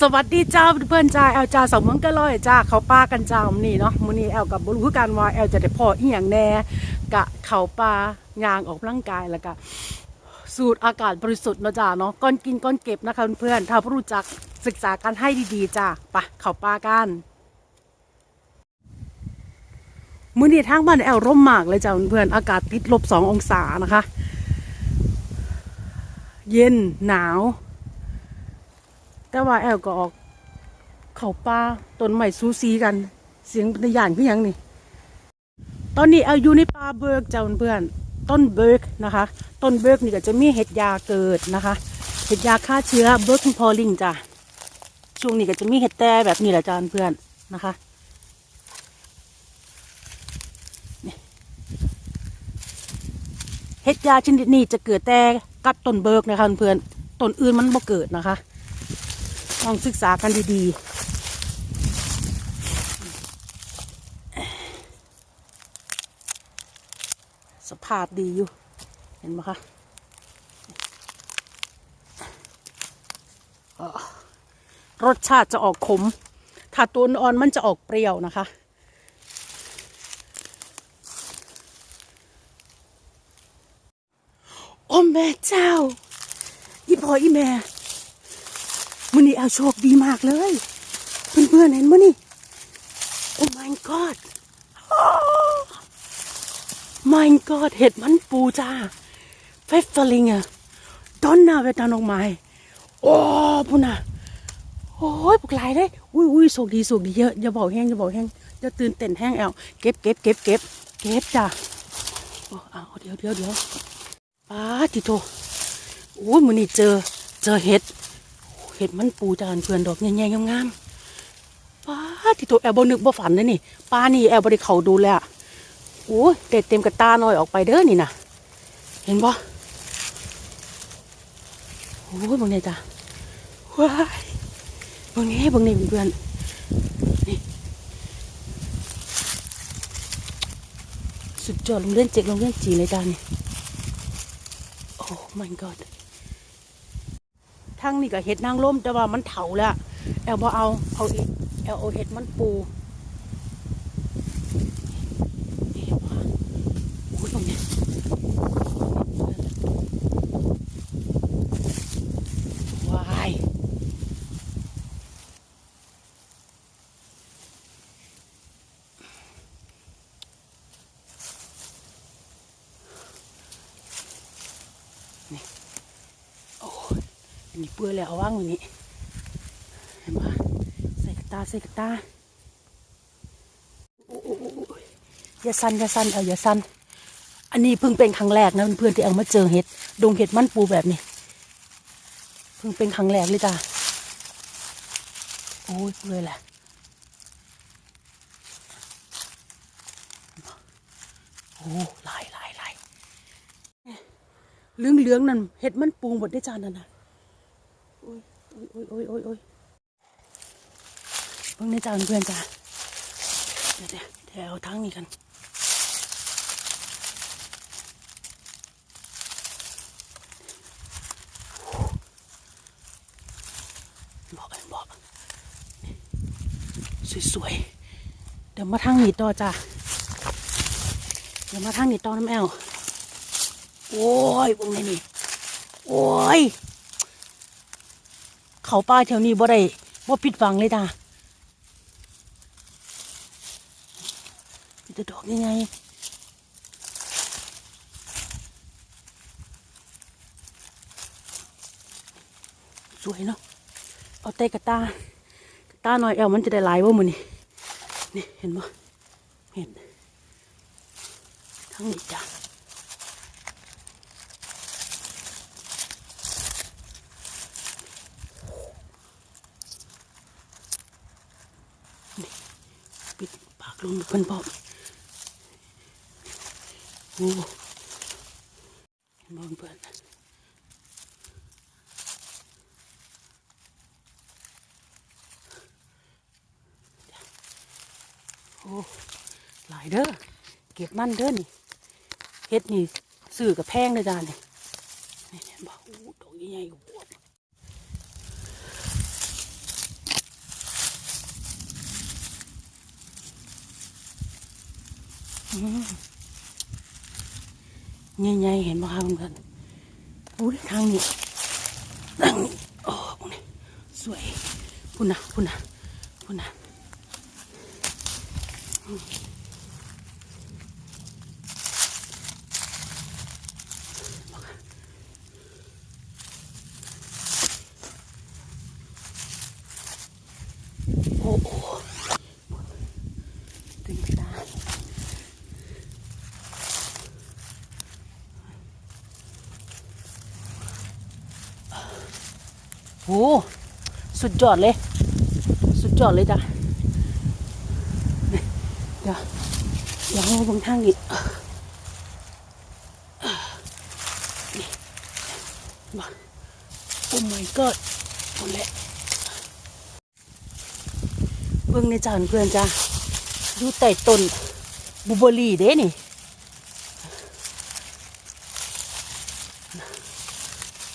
สวัสดีเจ้าเพื่อนจ้าแอลจ้าสาวเมืองกะลอยจ้าเขาป้ากันจ้ามื้อนี้เนาะมื้อนี้แอลกับบรู้คือกันว่าแอลจะได้พออีหยังแน่กะเขาปลายางออกกำลังกายแล้วก็สูดอากาศบริสุทธิ์นาะจ้าเนาะก้อนกินก้อนเก็บนะคะเพื่อนๆถ้ารู้จักศึกษากันให้ดีๆจ้าไปเขาปลากันมื้อนี้ทางบ้านแอลร่มมากเลยจ้าเพื่อนๆอากาศติดลบสององศานะคะ เย็นหนาว แต่ว่าแอลก็ออก เขาป่าต้นไม้ซูซีกัน เสียงในย่านคือหยังนี่ ตอนนี้แอลอยู่ในป่าเบิร์กเจ้าเพื่อน ต้นเบิร์กนะคะ ต้นเบิร์กนี่ก็จะมีเห็ดยาเกิดนะคะ เห็ดยาฆ่าเชื้อเบิร์กพอลิงจ้ะ ช่วงนี้ก็จะมีเห็ดแต่แบบนี้แหละจ้าเพื่อนนะคะเห็ดยาชนิดนี้จะเกิดแต่กับต้นเบิกนะคะเพื่อนต้นอื่นมันบ่เกิดนะคะ ต้องศึกษากันดี ๆ สภาพดีอยู่ เห็นไหมคะรสชาติจะออกขม ถ้าตัวอ่อนมันจะออกเปรี้ยวนะคะ โอ้แม่เจ้าอีพ่ออีแม่ มันนี่แอลโชคดีมากเลย เพื่อนๆเห็นมั้ยนี่โอ้ my god โอ้ my god เห็ดมันปูจ้าเฟสฟลิงอะดอนนาเวตานองไม้โอ้พุ่นน่ะโอ้ยปลุกหลายเลยอุ้ยอุ้ยโชคดีโชคดีเยอะอย่าบอกแห้งอย่าบอกแห้งอย่าตื่นเต้นแห้งแอลเก็บเก็บเก็บเก็บเก็บจ้าโอ้เอาเดี๋ยวเดี๋ยวเดี๋ยวป้าติโตโอ้ยมันนี่เจอเจอเห็ด เห็ดมันปูจานเพื่อนดอกใหญ่ๆงามๆป้าที่ตัวแอลบนึกบ่ฝันเลยนี่ป้านี่แอลบริเขาดูแลโอ้เด็ดเต็มกระตาหน่อยออกไปเด้อนี่นะเห็นบ่โอ้ยบางเนี่ยจ้ะว้ายบางนี้บางนี่เพื่อนนี่สุดยอดโรงเรียนเจ็กโรงเรียนจีเลยจ้านี่โอ้ my god ทั้งนี่ก็เห็ดนางร่มแต่ว่ามันเถาแล้วแอลบอเอาเอาอีกแอลเอาเห็ดมันปูเห็นปะโอ้ยตรงเนี้ยว้ายโอ้ยอันนี้เปื่อยแล้วเอาว่างไว้นี่เห็นปะใส่กระตาใส่กระตาอย่าสั่นอย่าสั่นเอาอย่าสั่นอันนี้เพิ่งเป็นครั้งแรกนะเพื่อนๆที่เอามาเจอเห็ดดงเห็ดมันปูแบบนี้ เพิ่งเป็นครั้งแรกเลยจ้าโอ้ยเปื่อยแหละโอ้หลายหลายหลายเหลืองเหลืองๆนั่นเห็ดมันปูหมดได้จานนั่นนะ โอ้ยโอ้ยโอ้ยโอ้ยเพิ่งได้จาเพื่อนจ้าเดี๋ยวเดี๋ยวเดี๋ยวเอาทั้งนี้กันบอกกันบอกสวยๆ เดี๋ยวมาทางนี้ต่อจ้าเดี๋ยวมาทางนี้ต่อน้ำแอลโอ้ยพวกนี้นี่ โอ้ย เขาป้าแถวนี้บ่ได้บ่ปิดฟังเลยจ้าจะดอกยังไงสวยเนาะเอาเตะกระตากระตาหน่อยแอลมันจะได้หลายบ่ามือนี่นี่เห็นบ่เห็นทั้งนี้จ้า ปิดปากลงเพื่นพ่อมโอ้เห็นบ้างเพื่อนโอ้หลายเด้อเก็บมันเด้อนี่เฮ็ดนี่ซื้อกับแพงเลยจ้าเนี่ยนี่เห็นบ่โอ้ดอกใหญ่ๆ ใหญ่ๆเห็นบ่คะเพื่อนๆอุ้ยทางนี้ทางนี้โอ้พวกนี้สวยพุ่นนะพุ่นนะพุ่นนะโอ้โหเต็มตา โอ้สุดยอดเลย สุดยอดเลยจ้ะเดี๋ยวเดี๋ยวให้บางทางอีกนี่มาโอ้ my god หมดแล้วเบิ่งในจานเพื่อนจ้ะอยู่ใต้ต้นบูเบอรี่เด้นี่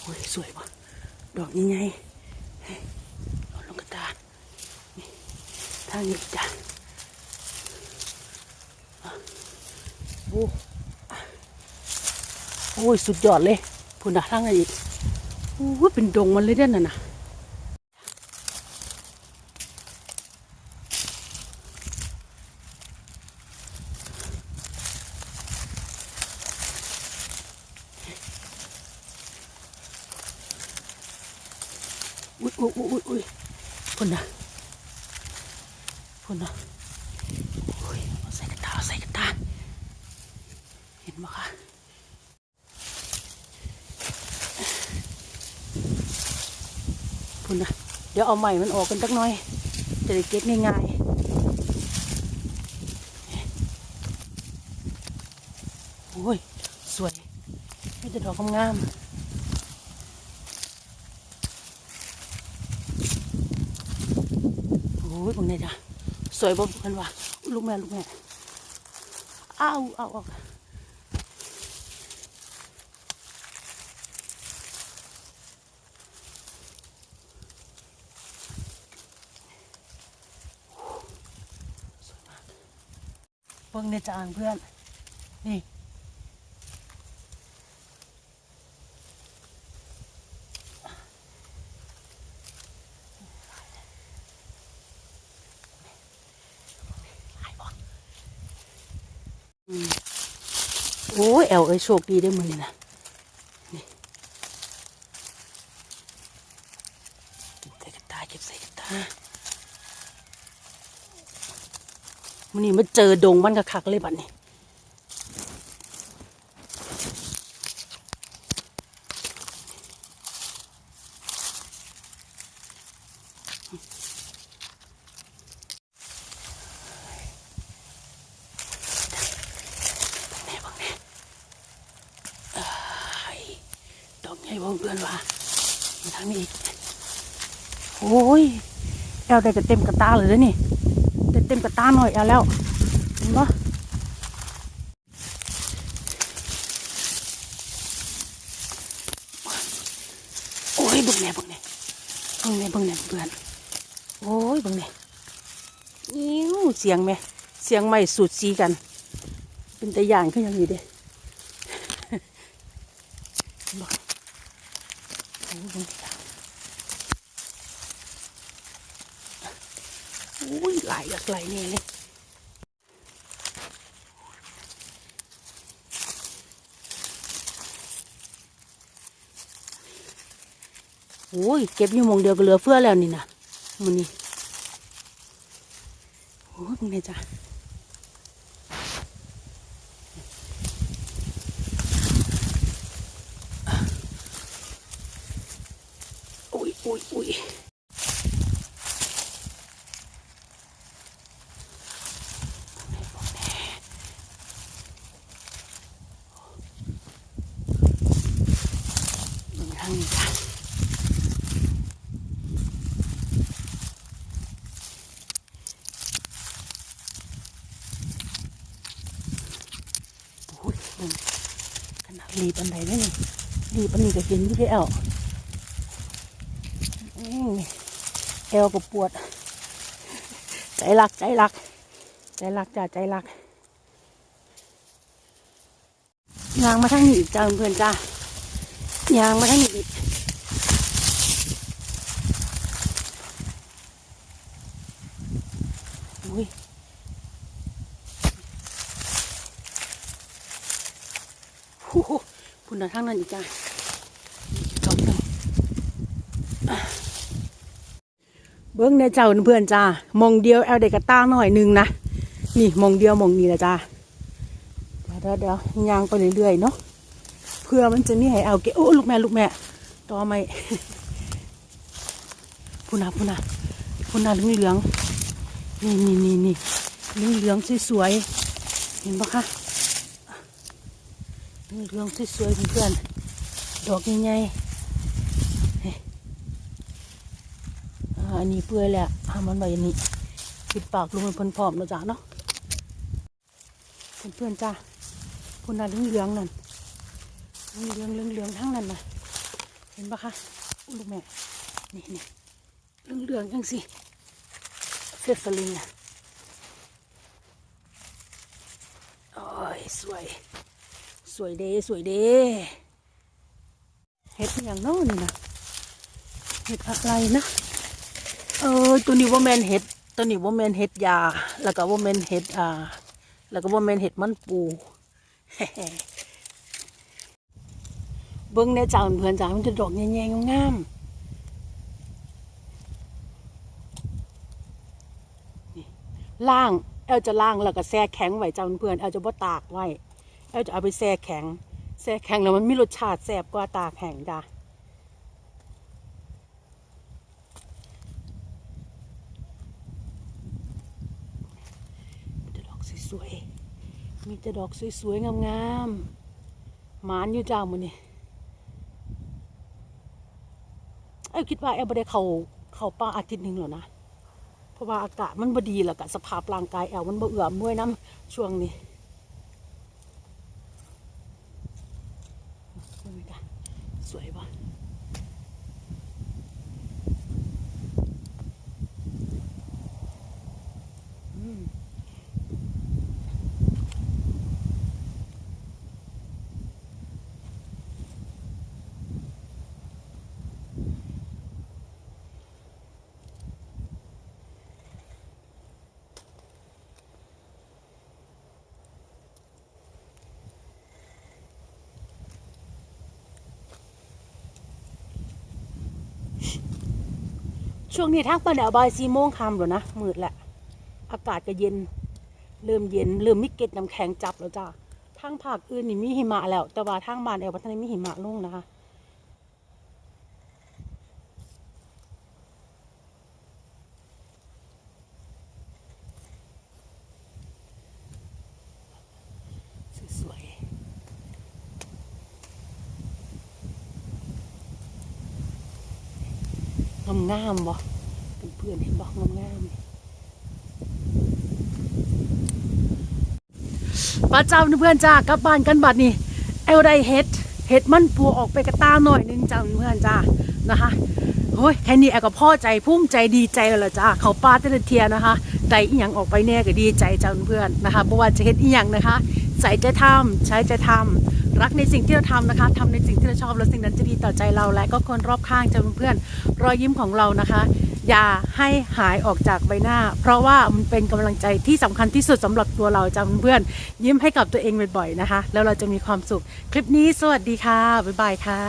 โอ้ย สวยว่ะ ดอกยังไงดอกลงกระตาทางนี้จ้ะโอ้โอ้ย สุดยอดเลยพุ่นนะทางไหนอีกโอ้เป็นดงมันเลยเด้านน่ะนะ อุ้ยอุ้ยอุ้ยอุ้ยอุ้ยพุ่นนะพุ่นนะโอ้ยใส่กระตาเอาใส่กระตาเห็นไหมคะพุ่นนะเดี๋ยวเอาใหม่มันออกกันสักหน่อย จะได้เก็บง่ายๆโอ้ย สวยไม่จะดอกงามๆ อ้ยตรงนี้จ้ะสวยบ่กันว่ะลูกแม่ลูกแม่อ้าวอ้าวอ้าวเบิ่งในจานเพื่อน นี่ โอ้ยแอลเอ้ยโชคดีได้มือนี่นะเก็บใส่กระตาเก็บใส่กระตามันนี่มาเจอดงมันกระคักเลยบัดนี้แม่บังแม่เอ้ยดอกใหญ่บ่เพื่อนว่ามาทางนี้อีกโอ้ยแอลได้จะเต็มกระตาเลยเด้อนี่ได้เต็มกระตาหน่อยแอลแล้วเห็นปะโอ้ยบิ่งแน่เบิ่งแน่เบิ่งแน่เบิ่งแน่เพื่อนโอ้ยบิ่งแน่นิ้วเสียงแม่เสียงไม่สูดสีกัน เป็นแต่อย่างขึ้นอย่างนี้เด้ บอกโอ้ยเบิ่งแน่โอ้ ยหลายหลากหลนี่เลยโอ้ยเก็บอยู่มงเดียวก็เหลือเฟือแล้วนี่นะมันนี่โอ้ยมึงเนี่ยจ้ะอุ้ยอุ้ยอุ้ยมึง ทางนี้จ้ะโอ้ยขนาดรีบันใดได้นี่รีบันนี้ก็เห็นอยู่แล้วอืมเอวก็ปวด ใจรักใจรัก ใจรักจ้าใจรักยางมาทางนี้อีกจ้าเพื่อนจ้า ยางมาทางนี้อีอุ้ยโอ้โหพุ่นะทางนั้นอีกจ้าอีกสองหนึ่งเบิ้งในเจ้าเพื่อนจ้ามองเดียวเอาเด็กกระต้าหน่อยหนึงนะ นี่มองเดียวมองนี้นะจ้าเดี๋ยวเดี๋ยวเดี๋ยวยางไปเรื่อยๆเนาะ เพื่อมันจะมีให้เอาเกโอ้ลูกแม่ลูกแม่ต่อไม่พูนาพูนาพูนาเหลืองเหลืองนี่นี่นี่นี่เหลืองเหลืองสวยๆเห็นปะคะเหลืองเหลืองสวยๆเพื่อนๆดอกใหญ่ๆอันนี้เปื่อยแล้วทำมันไว้อันนี้ปิดปากลงมันพร้อมๆแล้วจ้ะเนาะเพื่อนๆจ้าพูนาเหลืองเหลืองนั่น นเหลืองเหลืองเหลืองทั้งนั้นนะเห็นปะคะลูกแม่นี่นี่เหลืองเหลืองยังสิเฟสลินนะโอ้ยสวย สวยเด้สวยเด้เห็ดอย่างโน้นนะเห็ดอะไรนะเออตัวนี้ว่าแมนเห็ดตัวนี้ว่าแมนเห็ดยา แล้วก็ว่าแมนเห็ดอ่า แล้วก็ว่าแมนเห็ดมันปู เบิ้งในเจ้าเพื่อนจ้ามันจะดอกแง่ๆงามๆล่างแอลจะล่างแล้วก็แช่แข็งไว้เจ้าเพื่อนแอลจะบ่ตากไว้แอลจะเอาไปแช่แข็งแช่แข็งแล้วมันมีรสชาติแซ่บกว่าตากแห้งจ้ามีแต่ดอกสวยๆมีแต่ดอกสวยๆงามๆหมานอยู่จ้ามือนี่ เอ้ยคิดว่าแอลไม่ได้เขาเขาป้าอาทิตย์หนึ่งแล้วนะ เพราะว่าอากาศมันบดีแล้วกับสภาพร่างกายแอลมันบ่เอื้อมด้วยน้ำช่วงนี้สวยไหมคะสวยปะอืม ช่วงนี้ทักมาเดี๋ยวบ่ายสี่โมงคำแล้วนะมืดแหละอากาศก็เย็น เริ่มเย็นเริ่มมีเกล็ดน้ำแข็งจับแล้วจ้าทางภาคอื่นนี่มีหิมะแล้ว แต่ว่าทางบ้านแอลวัฒนมีหิมะลงนะคะามงามบ่เพื่อนเห็นบ่งามงามป้าเจ้าเพื่อนจ้ากลับบ้านกันบัดนี่เอลไดเฮ็ดเฮ็ดมันปูออกไปกระตาหน่อยนึงจ้าเพื่อนจ้านะคะโอ้ยแค่นี้แอลก็พ่อใจภูมิใจดีใจแล้วล่ะจ้าเขาป้าเตลเทียนะคะได้อีหยังออกไปแน่ก็ดีใจจ้าเพื่อนนะคะเพราะว่าจะเฮ็ดอีหยังนะคะใส่ใจทำใช้ใจทำ รักในสิ่งที่เราทำนะคะทำในสิ่งที่เราชอบแล้วสิ่งนั้นจะดีต่อใจเราและก็คนรอบข้างจะเพื่อนๆรอยยิ้มของเรานะคะ อย่าให้หายออกจากใบหน้า เพราะว่ามันเป็นกำลังใจที่สำคัญที่สุดสำหรับตัวเราจ้าเพื่อนยิ้มให้กับตัวเองบ่อยๆนะคะ แล้วเราจะมีความสุข คลิปนี้สวัสดีค่ะบ๊ายบายค่ะ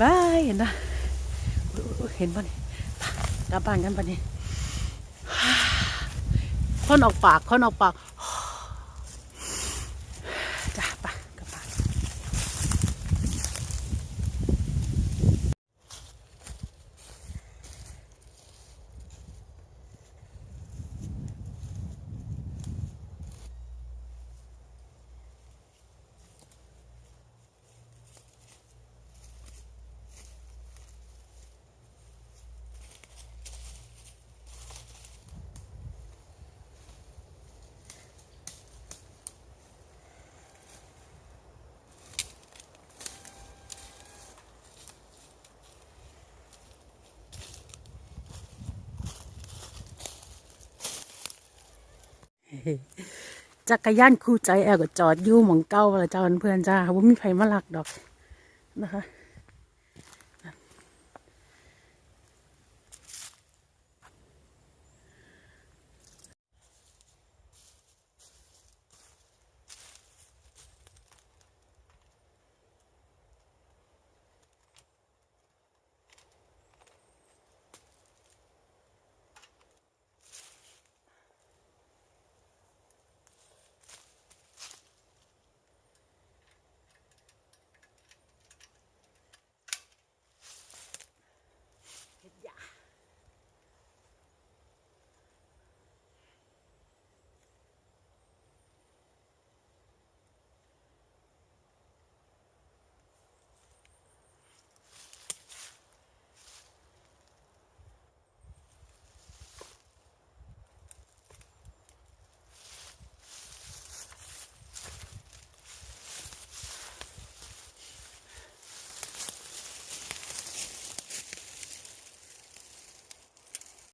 บายเห็นนะเห็นป่ะเนี่ยกลับบ้านกันป่ะเนี่ยคนออกปากค้นออกปาก จักรยานคู่ใจแอลก็จอดอยู่หมองเก้าเละเจ้าเพื่อนจ้าว่ามีใครมาลักดอกนะคะ